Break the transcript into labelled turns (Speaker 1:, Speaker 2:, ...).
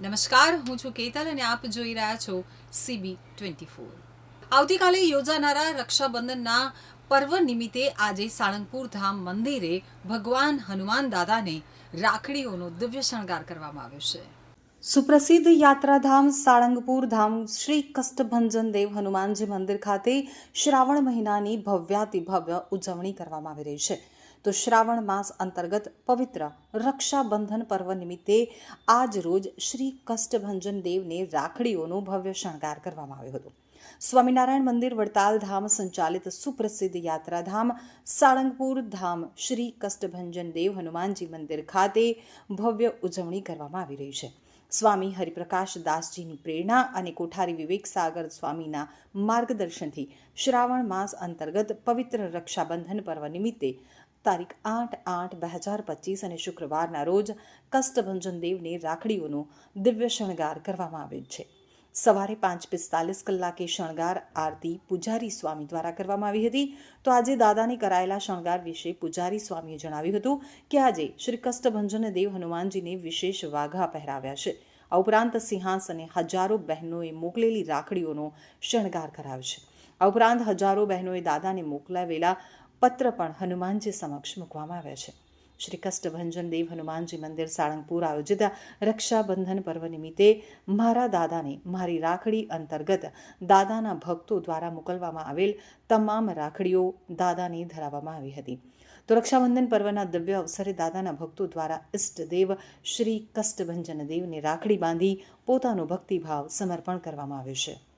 Speaker 1: નમસ્કાર, હું છું કેતલ અને આપ જોઈ રહ્યા છો સીબી ટ્વેન્ટી ફોર આવતીકાલે યોજાનારા રક્ષાબંધનના પર્વ નિમિત્તે આજે સાળંગપુર ધામ મંદિરે ભગવાન હનુમાન દાદાને રાખડીઓનો દિવ્ય શણગાર કરવામાં આવ્યો છે. સુપ્રસિદ્ધ યાત્રાધામ સાળંગપુર ધામ શ્રી કષ્ટભંજન દેવ હનુમાનજી મંદિર ખાતે શ્રાવણ મહિનાની ભવ્યાતિ ભવ્ય ઉજવણી કરવામાં આવી રહી છે. તો શ્રાવણ માસ અંતર્ગત પવિત્ર રક્ષાબંધન પર્વ નિમિત્તે આજ રોજ શ્રી કષ્ટભંજન દેવને રાખડીઓનો ભવ્ય શણગાર કરવામાં આવ્યો હતો. સ્વામિનારાયણ મંદિર વડતાલ ધામ સંચાલિત સુપ્રસિદ્ધ યાત્રાધામ સાળંગપુર ધામ શ્રી કષ્ટભંજન દેવ હનુમાનજી મંદિર ખાતે ભવ્ય ઉજવણી કરવામાં આવી રહી છે. સ્વામી હરિપ્રકાશ દાસજીની પ્રેરણા અને કોઠારી વિવેક સાગર સ્વામીના માર્ગદર્શનથી શ્રાવણ માસ અંતર્ગત પવિત્ર રક્ષાબંધન પર્વ નિમિત્તે તારીખ આઠ આઠ બે હજાર પચીસ અને શુક્રવારના રોજ કષ્ટભંજન દેવને રાખડીઓનો દિવ્ય શણગાર કરવામાં આવેલ છે. સવારે પાંચ પિસ્તાલીસ કલાકે શણગાર આરતી પૂજારી સ્વામી દ્વારા કરવામાં આવી હતી. તો આજે દાદાને કરાયેલા શણગાર વિશે પૂજારી સ્વામીએ જણાવ્યું હતું કે આજે શ્રી કષ્ટભંજન દેવ હનુમાનજીને વિશેષ વાઘા પહેરાવ્યા છે. આ ઉપરાંત સિંહાસને હજારો બહેનોએ મોકલેલી રાખડીઓનો શણગાર કરાવ્યો છે. આ ઉપરાંત હજારો બહેનોએ દાદાને મોકલાવેલા પત્ર પણ હનુમાનજી સમક્ષ મૂકવામાં આવ્યા છે. શ્રી કષ્ટભંજન દેવ હનુમાનજી મંદિર સાળંગપુર આયોજિત રક્ષાબંધન પર્વ નિમિત્તે મારા દાદાને મારી રાખડી અંતર્ગત દાદાના ભક્તો દ્વારા મોકલવામાં આવેલ તમામ રાખડીઓ દાદાને ધરાવવામાં આવી હતી. તો રક્ષાબંધન પર્વના દિવ્ય અવસરે દાદાના ભક્તો દ્વારા ઇષ્ટદેવ શ્રી કષ્ટભંજન દેવને રાખડી બાંધી પોતાનો ભક્તિભાવ સમર્પણ કરવામાં આવ્યો છે.